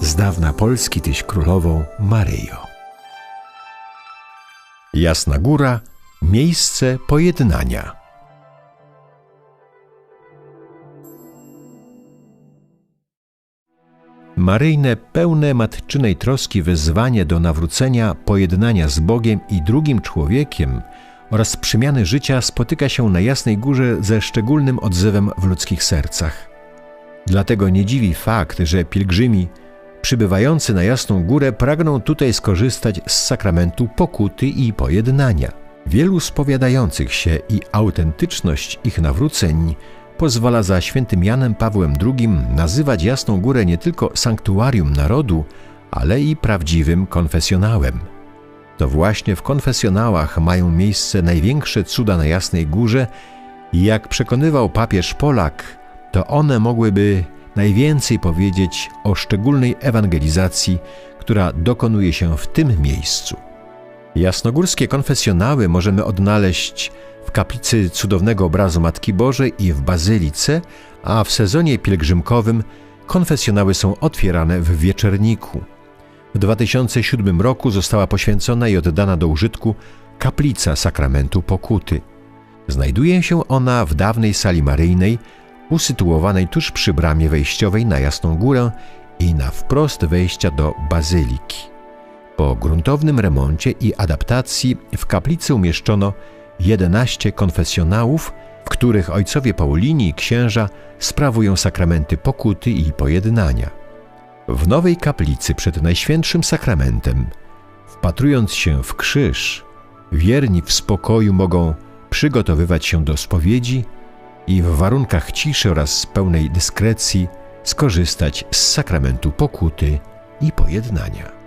Z dawna Polski tyś królową Maryjo. Jasna Góra, miejsce pojednania. Maryjne, pełne matczynej troski wezwanie do nawrócenia, pojednania z Bogiem i drugim człowiekiem oraz przemiany życia spotyka się na Jasnej Górze ze szczególnym odzewem w ludzkich sercach. Dlatego nie dziwi fakt, że pielgrzymi przybywający na Jasną Górę pragną tutaj skorzystać z sakramentu pokuty i pojednania. Wielu spowiadających się i autentyczność ich nawróceń pozwala za świętym Janem Pawłem II nazywać Jasną Górę nie tylko sanktuarium narodu, ale i prawdziwym konfesjonałem. To właśnie w konfesjonałach mają miejsce największe cuda na Jasnej Górze i jak przekonywał papież Polak, to one mogłyby najwięcej powiedzieć o szczególnej ewangelizacji, która dokonuje się w tym miejscu. Jasnogórskie konfesjonały możemy odnaleźć w kaplicy cudownego obrazu Matki Bożej i w bazylice, a w sezonie pielgrzymkowym konfesjonały są otwierane w wieczerniku. W 2007 roku została poświęcona i oddana do użytku kaplica sakramentu pokuty. Znajduje się ona w dawnej sali maryjnej, usytuowanej tuż przy bramie wejściowej na Jasną Górę i na wprost wejścia do bazyliki. Po gruntownym remoncie i adaptacji w kaplicy umieszczono 11 konfesjonałów, w których ojcowie Paulini i księża sprawują sakramenty pokuty i pojednania. W nowej kaplicy przed Najświętszym Sakramentem, wpatrując się w krzyż, wierni w spokoju mogą przygotowywać się do spowiedzi i w warunkach ciszy oraz pełnej dyskrecji skorzystać z sakramentu pokuty i pojednania.